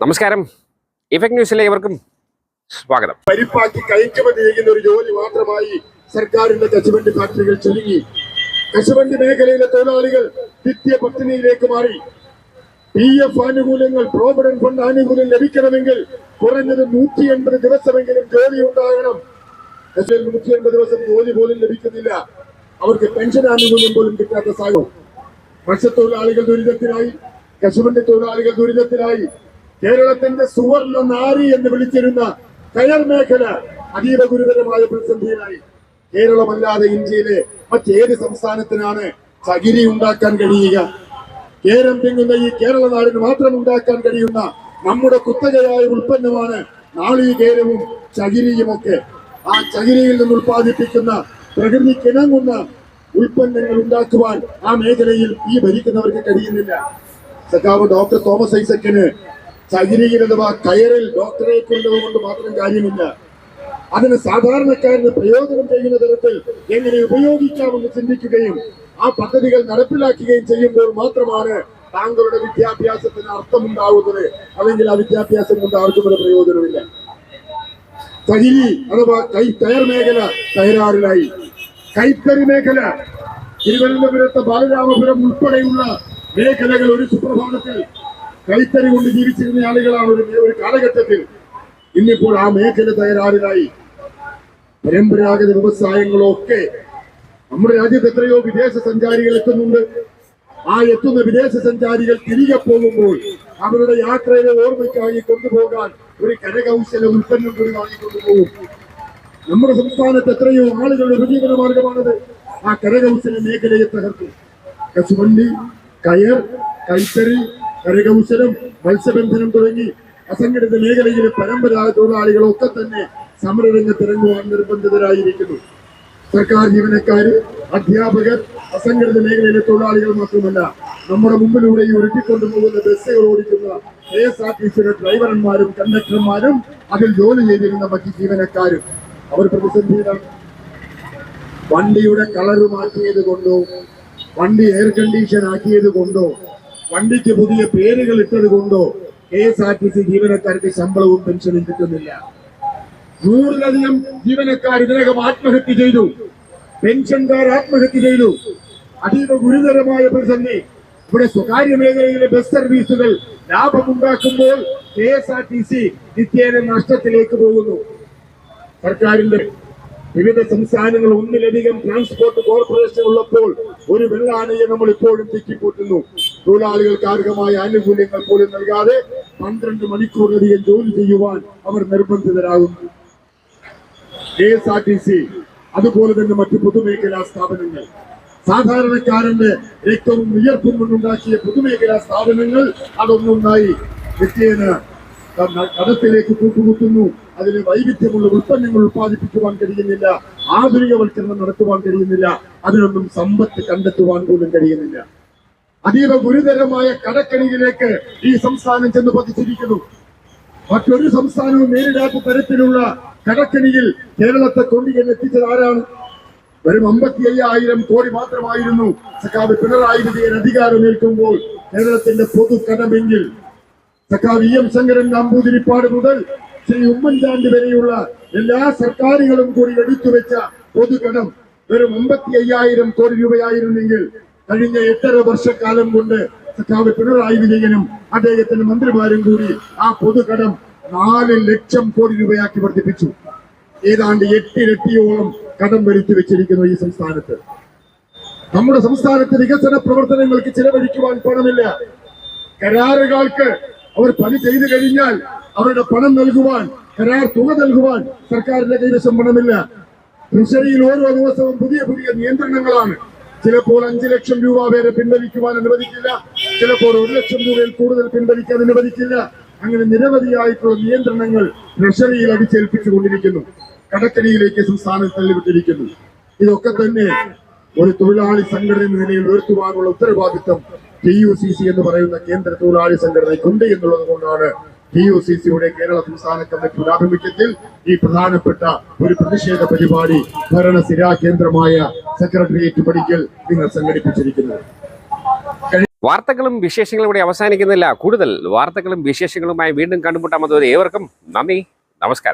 നമസ്കാരം. ഇഫക്ട് ന്യൂസിലെ ഇവർക്കും സ്വാഗതം. പരിപ്പാക്കി കയറ്റുമതി ചെയ്യുന്ന ഒരു ജോലി മാത്രമായി സർക്കാരിന്റെ കശുവണ്ടി ഫാക്ടറികൾ ചുരുങ്ങി. കശുവണ്ടി മേഖലയിലെ തൊഴിലാളികൾ നിത്യ പട്ടിണിയിലേക്ക് മാറി. പി എഫ് ആനുകൂല്യങ്ങൾ പ്രോവിഡന്റ് ഫണ്ട് ആനുകൂല്യം ലഭിക്കണമെങ്കിൽ കുറഞ്ഞത് നൂറ്റി എൺപത് ദിവസമെങ്കിലും ജോലി ഉണ്ടാകണം. നൂറ്റി എൺപത് ദിവസം ജോലി പോലും ലഭിക്കുന്നില്ല. അവർക്ക് പെൻഷൻ ആനുകൂല്യം പോലും കിട്ടാത്ത സാഹചര്യം. മത്സ്യത്തൊഴിലാളികൾ ദുരിതത്തിലായി. കശുവണ്ടി തൊഴിലാളികൾ ദുരിതത്തിലായി. കേരളത്തിന്റെ സുവർണ നാരി എന്ന് വിളിച്ചിരുന്ന കയർ മേഖല അതീവ ഗുരുതരമായ പ്രതിസന്ധിയിലായി. കേരളമല്ലാതെ ഇന്ത്യയിലെ മറ്റേത് സംസ്ഥാനത്തിനാണ് ചകിരി ഉണ്ടാക്കാൻ കഴിയുക. കേരം തിങ്ങുന്ന ഈ കേരള നാടിന് മാത്രം ഉണ്ടാക്കാൻ കഴിയുന്ന നമ്മുടെ കുത്തകയായ ഉൽപ്പന്നമാണ് നാളികേരവും ചകിരിയുമൊക്കെ. ആ ചകിരിയിൽ നിന്ന് ഉൽപ്പാദിപ്പിക്കുന്ന പ്രകൃതിക്കിണങ്ങുന്ന ഉൽപ്പന്നങ്ങൾ ഉണ്ടാക്കുവാൻ ആ മേഖലയിൽ ഈ ഭരിക്കുന്നവർക്ക് കഴിയുന്നില്ല. സഖാവ് ഡോക്ടർ തോമസ് ഐസക്കിന് ചകിരിയിൽ അഥവാ കയറിൽ ഡോക്ടറേറ്റ് ഉള്ളത് കൊണ്ട് മാത്രം കാര്യമില്ല. അതിന് സാധാരണക്കാരന് പ്രയോജനം ചെയ്യുന്ന തരത്തിൽ എങ്ങനെ ഉപയോഗിക്കാമെന്ന് ചിന്തിക്കുകയും ആ പദ്ധതികൾ നടപ്പിലാക്കുകയും ചെയ്യുമ്പോൾ മാത്രമാണ് താങ്കളുടെ വിദ്യാഭ്യാസത്തിന് അർത്ഥമുണ്ടാവുന്നത്. അല്ലെങ്കിൽ ആ വിദ്യാഭ്യാസം കൊണ്ട് ആർക്കും ഒരു പ്രയോജനമില്ല തകിരി അഥവാ കൈ കയർ മേഖല തയ്യാറിലായി കൈത്തറി മേഖല തിരുവനന്തപുരത്ത് ബാലരാമപുരം ഉൾപ്പെടെയുള്ള മേഖലകൾ ഒരു സുപ്രഭാതത്തിൽ കൈത്തറി കൊണ്ട് ജീവിച്ചിരുന്ന ആളുകളാണ് ഒരു ഒരു കാലഘട്ടത്തിൽ ഇന്നിപ്പോൾ ആ മേഖല തകരാറിലായി പരമ്പരാഗത വ്യവസായങ്ങളൊക്കെ നമ്മുടെ രാജ്യത്ത് എത്രയോ വിദേശ സഞ്ചാരികൾ എത്തുന്നുണ്ട്. ആ എത്തുന്ന വിദേശ സഞ്ചാരികൾ തിരികെ പോകുമ്പോൾ അവരുടെ യാത്രയിലെ ഓർമ്മയ്ക്കായി കൊണ്ടുപോകാൻ ഒരു കരകൗശല ഉൽപ്പന്നം കൂടി വാങ്ങിക്കൊണ്ടുപോകും. നമ്മുടെ സംസ്ഥാനത്ത് എത്രയോ ആളുകളുടെ ഉപജീവന മാർഗമാണത്. ആ കരകൗശല മേഖലയെ തകർത്തു. കശുവണ്ടി കയർ കൈത്തറി കരകൗശലം മത്സ്യബന്ധനം തുടങ്ങി അസംഘടിത മേഖലയിലെ പരമ്പരാഗത തൊഴിലാളികളൊക്കെ തന്നെ സമരരംഗത്തിറങ്ങുവാൻ നിർബന്ധിതരായിരിക്കുന്നു. സർക്കാർ ജീവനക്കാർ അധ്യാപകർ അസംഘടിത മേഖലയിലെ തൊഴിലാളികൾ മാത്രമല്ല നമ്മുടെ മുമ്പിലൂടെ ഉരുട്ടിക്കൊണ്ടു പോകുന്ന ബസ്സുകൾ ഓടിക്കുന്ന കെ എസ് ആർ ടി സിയുടെ ഡ്രൈവർമാരും കണ്ടക്ടർമാരും അതിൽ ജോലി ചെയ്തിരുന്ന മറ്റ് ജീവനക്കാരും. അവർ പ്രതിസന്ധിയിലാണ്. വണ്ടിയുടെ കളർ മാറ്റിയത് കൊണ്ടോ വണ്ടി എയർ കണ്ടീഷൻ ആക്കിയത് കൊണ്ടോ വണ്ടിക്ക് പുതിയ പേരുകൾ ഇട്ടത് കൊണ്ടോ K S R T C ജീവനക്കാർക്ക് ശമ്പളവും പെൻഷനും കിട്ടുന്നില്ല. നൂറിലധികം ജീവനക്കാർ ഇതിനകം ആത്മഹത്യ ചെയ്തു. പെൻഷൻകാർ ആത്മഹത്യ ചെയ്തു. അതീവ ഗുരുതരമായ പ്രതിസന്ധി. ഇവിടെ സ്വകാര്യ മേഖലയിലെ ബസ് സർവീസുകൾ ലാഭമുണ്ടാക്കുമ്പോൾ K S R T C നിത്യേന നഷ്ടത്തിലേക്ക് പോകുന്നു. സർക്കാരിന്റെ വിവിധ സംസ്ഥാനങ്ങൾ ഒന്നിലധികം ട്രാൻസ്പോർട്ട് കോർപ്പറേഷൻ ഉള്ളപ്പോൾ ഒരു വെള്ളാനയെ നമ്മൾ ഇപ്പോഴും തെറ്റിക്കൂട്ടുന്നു തൊഴിലാളികൾക്ക് അർഹമായ ആനുകൂല്യങ്ങൾ പോലും നൽകാതെ പന്ത്രണ്ട് മണിക്കൂറിലധികം ജോലി ചെയ്യുവാൻ അവർ നിർബന്ധിതരാകുന്നു. K S R T C അതുപോലെ തന്നെ മറ്റ് പൊതുമേഖലാ സ്ഥാപനങ്ങൾ. സാധാരണക്കാരന്റെ രക്തവും വിയർപ്പും കൊണ്ടുണ്ടാക്കിയ പൊതുമേഖലാ സ്ഥാപനങ്ങൾ അതൊന്നൊന്നായി നിത്യേന കടത്തിലേക്ക് കൂട്ടുകുത്തുന്നു അതിന് വൈവിധ്യമുള്ള ഉൽപ്പന്നങ്ങൾ ഉൽപ്പാദിപ്പിക്കുവാൻ കഴിയുന്നില്ല. ആധുനികവൽക്കരണം നടത്തുവാൻ കഴിയുന്നില്ല. അതിനൊന്നും സമ്പത്ത് കണ്ടെത്തുവാൻ പോലും കഴിയുന്നില്ല. അതീവ ഗുരുതരമായ കടക്കണിയിലേക്ക് ഈ സംസ്ഥാനം ചെന്ന് പതിച്ചിരിക്കുന്നു. മറ്റൊരു സംസ്ഥാനവും നേരിടാത്ത തരത്തിലുള്ള കടക്കണിയിൽ കേരളത്തെ കൊണ്ടുചെന്ന് എത്തിച്ചത് ആരാണ്? വെറും അമ്പത്തി അയ്യായിരം കോടി മാത്രമായിരുന്നു സഖാവ് പിണറായി വിജയൻ അധികാരമേൽക്കുമ്പോൾ കേരളത്തിന്റെ പൊതു കടമെങ്കിൽ. സഖാവ് ഇ എം ശങ്കരൻ നമ്പൂതിരിപ്പാട് മുതൽ ശ്രീ ഉമ്മൻചാണ്ടി വരെയുള്ള എല്ലാ സർക്കാരുകളും കൂടി എടുത്തുവെച്ച പൊതുകടം വെറും അമ്പത്തി അയ്യായിരം കോടി രൂപയായിരുന്നെങ്കിൽ കഴിഞ്ഞ എട്ടര വർഷക്കാലം കൊണ്ട് സഖാവ് പിണറായി വിജയനും അദ്ദേഹത്തിന്റെ മന്ത്രിമാരും കൂടി ആ പൊതുകടം നാല് ലക്ഷം കോടി രൂപയാക്കി വർദ്ധിപ്പിച്ചു. ഏതാണ്ട് എട്ടിരട്ടിയോളം കടം വരുത്തി വെച്ചിരിക്കുന്നു ഈ സംസ്ഥാനത്ത്. നമ്മുടെ സംസ്ഥാനത്ത് വികസന പ്രവർത്തനങ്ങൾക്ക് ചിലവഴിക്കുവാൻ പണമില്ല. കരാറുകാർക്ക് അവർ പണി ചെയ്തു കഴിഞ്ഞാൽ അവരുടെ പണം നൽകുവാൻ കരാർ തുക നൽകുവാൻ സർക്കാരിന്റെ കൈവശം പണമില്ല. ട്രഷറിയിൽ ഓരോ ദിവസവും പുതിയ പുതിയ നിയന്ത്രണങ്ങളാണ്. ചിലപ്പോൾ അഞ്ചു ലക്ഷം രൂപ വരെ പിൻവലിക്കുവാൻ അനുവദിക്കില്ല. ചിലപ്പോൾ ഒരു ലക്ഷം രൂപയിൽ കൂടുതൽ പിൻവലിക്കാൻ അനുവദിക്കില്ല. അങ്ങനെ നിരവധിയായിട്ടുള്ള നിയന്ത്രണങ്ങൾ ട്രഷറിയിൽ അടിച്ചേൽപ്പിച്ചുകൊണ്ടിരിക്കുന്നു. കടക്കണിയിലേക്ക് സംസ്ഥാനം തള്ളിവിട്ടിരിക്കുന്നു. ഇതൊക്കെ തന്നെ ഒരു തൊഴിലാളി സംഘടന എന്ന നിലയിൽ ഉയർത്തുവാനുള്ള ഉത്തരവാദിത്തം ടി എന്ന് പറയുന്ന കേന്ദ്ര തൊഴിലാളി സംഘടനയ്ക്കുണ്ട് എന്നുള്ളത് കൊണ്ടാണ് യു സി കേരള സംസ്ഥാന കമ്മിറ്റിയുടെ ആഭിമുഖ്യത്തിൽ ഈ പ്രധാനപ്പെട്ട ഒരു പ്രതിഷേധ പരിപാടി ഭരണ സ്ഥിരാ കേന്ദ്രമായ സെക്രട്ടേറിയറ്റ് പടിക്കൽ നിങ്ങൾ സംഘടിപ്പിച്ചിരിക്കുന്നത് വാർത്തകളും വിശേഷങ്ങളും ഇവിടെ അവസാനിക്കുന്നില്ല. കൂടുതൽ വാർത്തകളും വിശേഷങ്ങളുമായി വീണ്ടും കണ്ടുമുട്ടാമത് ഏവർക്കും നന്ദി. നമസ്കാരം.